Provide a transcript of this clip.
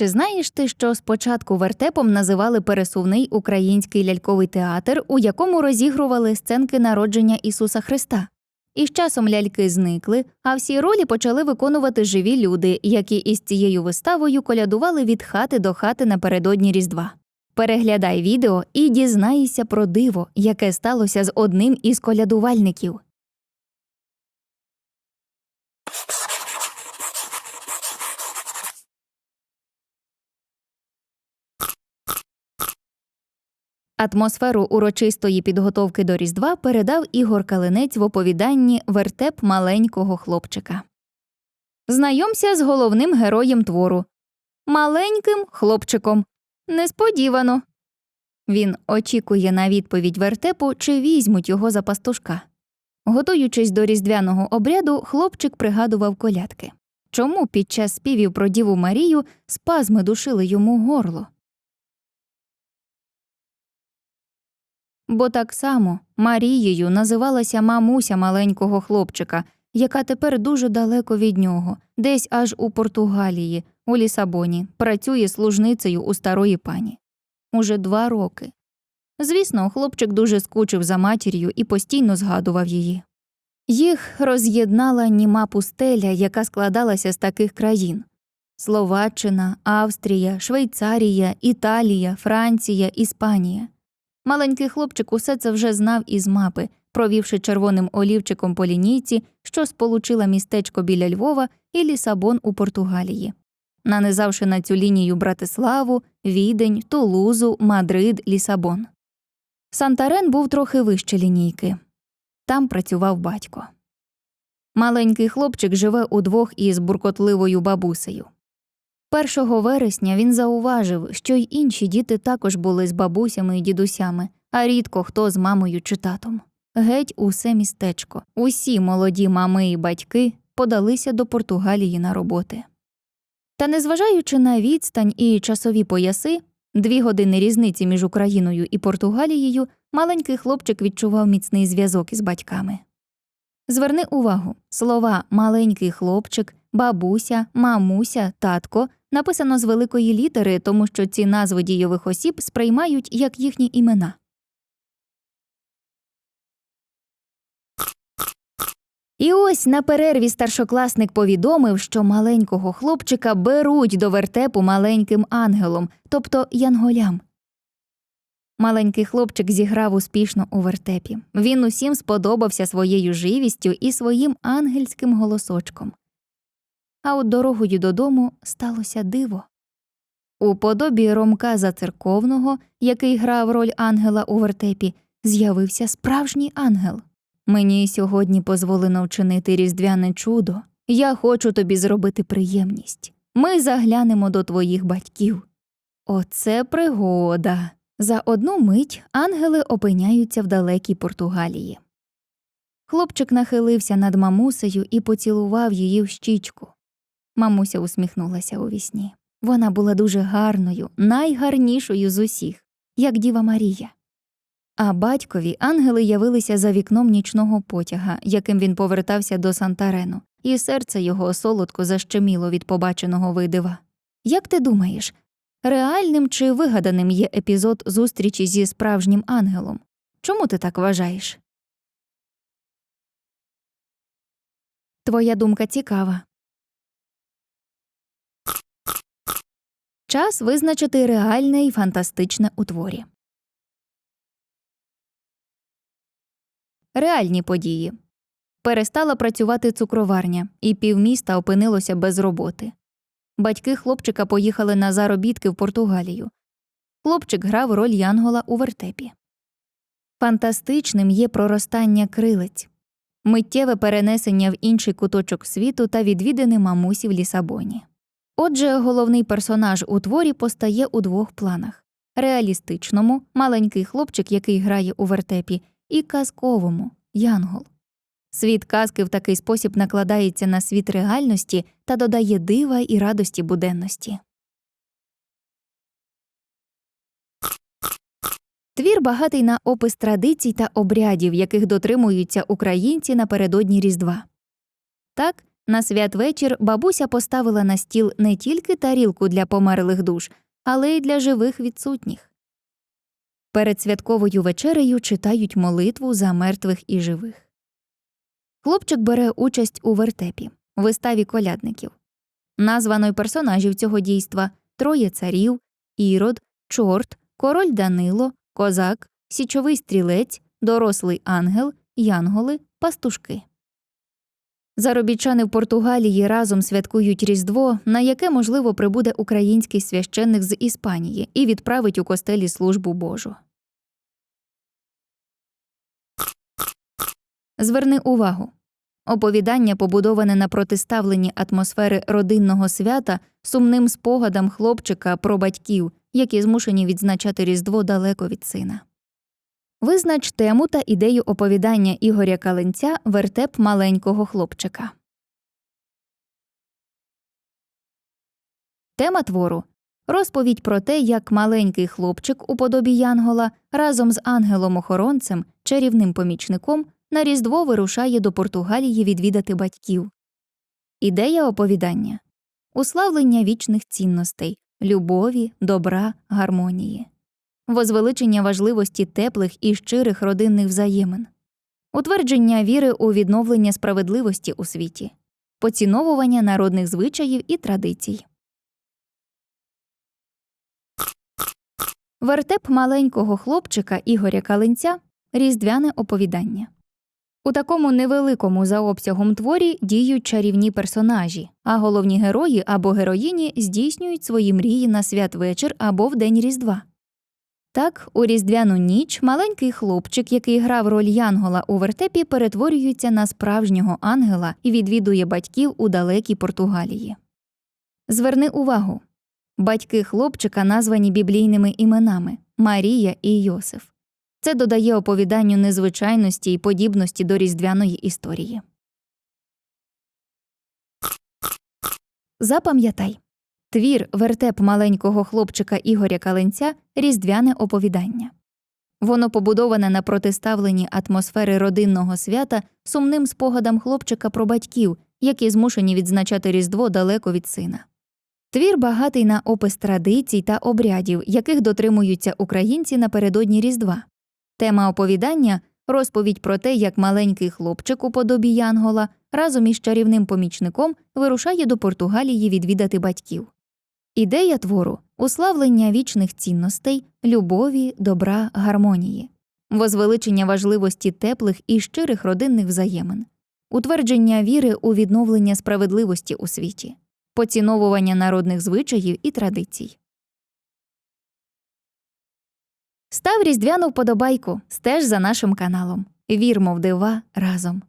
Чи знаєш ти, що спочатку вертепом називали пересувний український ляльковий театр, у якому розігрували сценки народження Ісуса Христа? І з часом ляльки зникли, а всі ролі почали виконувати живі люди, які із цією виставою колядували від хати до хати напередодні Різдва. Переглядай відео і дізнайся про диво, яке сталося з одним із колядувальників. Атмосферу урочистої підготовки до Різдва передав Ігор Калинець в оповіданні Вертеп маленького хлопчика. Знайомся з головним героєм твору маленьким хлопчиком. Несподівано. Він очікує на відповідь вертепу, чи візьмуть його за пастушка. Готуючись до різдвяного обряду, хлопчик пригадував колядки. Чому під час співів про Діву Марію спазми душили йому горло? Бо так само Марією називалася мамуся маленького хлопчика, яка тепер дуже далеко від нього, десь аж у Португалії, у Лісабоні, працює служницею у старої пані. Уже два роки. Звісно, хлопчик дуже скучив за матір'ю і постійно згадував її. Їх роз'єднала німа пустеля, яка складалася з таких країн Словаччина, Австрія, Швейцарія, Італія, Франція, Іспанія. Маленький хлопчик усе це вже знав із мапи, провівши червоним олівчиком по лінійці, що сполучила містечко біля Львова і Лісабон у Португалії, нанизавши на цю лінію Братиславу, Відень, Тулузу, Мадрид, Лісабон. Сантарен був трохи вище лінійки. Там працював батько. Маленький хлопчик живе удвох із буркотливою бабусею. 1 вересня він зауважив, що й інші діти також були з бабусями і дідусями, а рідко хто з мамою чи татом. Геть усе містечко, усі молоді мами і батьки подалися до Португалії на роботи. Та незважаючи на відстань і часові пояси, дві години різниці між Україною і Португалією, маленький хлопчик відчував міцний зв'язок із батьками. Зверни увагу, слова маленький хлопчик, бабуся, мамуся, татко написано з великої літери, тому що ці назви дійових осіб сприймають як їхні імена. І ось на перерві старшокласник повідомив, що маленького хлопчика беруть до вертепу маленьким ангелом, тобто янголям. Маленький хлопчик зіграв успішно у вертепі. Він усім сподобався своєю живістю і своїм ангельським голосочком. А от дорогою додому сталося диво. У подобі Ромка Зацерковного, який грав роль ангела у вертепі, з'явився справжній ангел. Мені сьогодні дозволено вчинити різдвяне чудо. Я хочу тобі зробити приємність. Ми заглянемо до твоїх батьків. Оце пригода. За одну мить ангели опиняються в далекій Португалії. Хлопчик нахилився над мамусею і поцілував її в щічку. Мамуся усміхнулася у вісні. Вона була дуже гарною, найгарнішою з усіх, як Діва Марія. А батькові ангели явилися за вікном нічного потяга, яким він повертався до Сантарену, і серце його солодко защеміло від побаченого видива. Як ти думаєш, реальним чи вигаданим є епізод зустрічі зі справжнім ангелом? Чому ти так вважаєш? Твоя думка цікава. Час визначити реальне і фантастичне у творі. Реальні події. Перестала працювати цукроварня, і півміста опинилося без роботи. Батьки хлопчика поїхали на заробітки в Португалію. Хлопчик грав роль Янгола у вертепі. Фантастичним є проростання крилець, миттєве перенесення в інший куточок світу та відвідини мамусі в Лісабоні. Отже, головний персонаж у творі постає у двох планах реалістичному маленький хлопчик, який грає у вертепі, і казковому янгол. Світ казки в такий спосіб накладається на світ реальності та додає дива і радості буденності. Твір багатий на опис традицій та обрядів, яких дотримуються українці напередодні Різдва. Так, На святвечір бабуся поставила на стіл не тільки тарілку для померлих душ, але й для живих відсутніх. Перед святковою вечерею читають молитву за мертвих і живих. Хлопчик бере участь у вертепі, виставі колядників. Названо й персонажів цього дійства троє царів, ірод, чорт, король Данило, козак, січовий стрілець, дорослий ангел, янголи, пастушки. Заробітчани в Португалії разом святкують Різдво, на яке, можливо, прибуде український священник з Іспанії і відправить у костелі службу Божу. Зверни увагу. Оповідання побудоване на протиставленні атмосфери родинного свята сумним спогадам хлопчика про батьків, які змушені відзначати Різдво далеко від сина. Визнач тему та ідею оповідання Ігоря Каленця Вертеп маленького хлопчика. Тема твору розповідь про те, як маленький хлопчик у подобі Янгола разом з ангелом-охоронцем, чарівним помічником, на Різдво вирушає до Португалії відвідати батьків. Ідея оповідання уславлення вічних цінностей, любові, добра, гармонії, возвеличення важливості теплих і щирих родинних взаємин, утвердження віри у відновлення справедливості у світі, поціновування народних звичаїв і традицій. Вертеп маленького хлопчика Ігоря Калинця Різдвяне оповідання. У такому невеликому за обсягом творі діють чарівні персонажі, а головні герої або героїні здійснюють свої мрії на святвечір або в день Різдва. Так, у різдвяну ніч маленький хлопчик, який грав роль Янгола у вертепі, перетворюється на справжнього ангела і відвідує батьків у далекій Португалії. Зверни увагу батьки хлопчика названі біблійними іменами Марія і Йосиф. Це додає оповіданню незвичайності і подібності до різдвяної історії. Запам'ятай твір вертеп маленького хлопчика Ігоря Каленця Різдвяне оповідання. Воно побудоване на протиставленні атмосфери родинного свята сумним спогадам хлопчика про батьків, які змушені відзначати Різдво далеко від сина. Твір багатий на опис традицій та обрядів, яких дотримуються українці напередодні Різдва. Тема оповідання розповідь про те, як маленький хлопчик у подобі Янгола разом із чарівним помічником вирушає до Португалії відвідати батьків. Ідея твору уславлення вічних цінностей, любові, добра, гармонії, возвеличення важливості теплих і щирих родинних взаємин, утвердження віри у відновлення справедливості у світі, поціновування народних звичаїв і традицій. Став різдвяну вподобайку, стеж за нашим каналом. Вірмо в дива разом.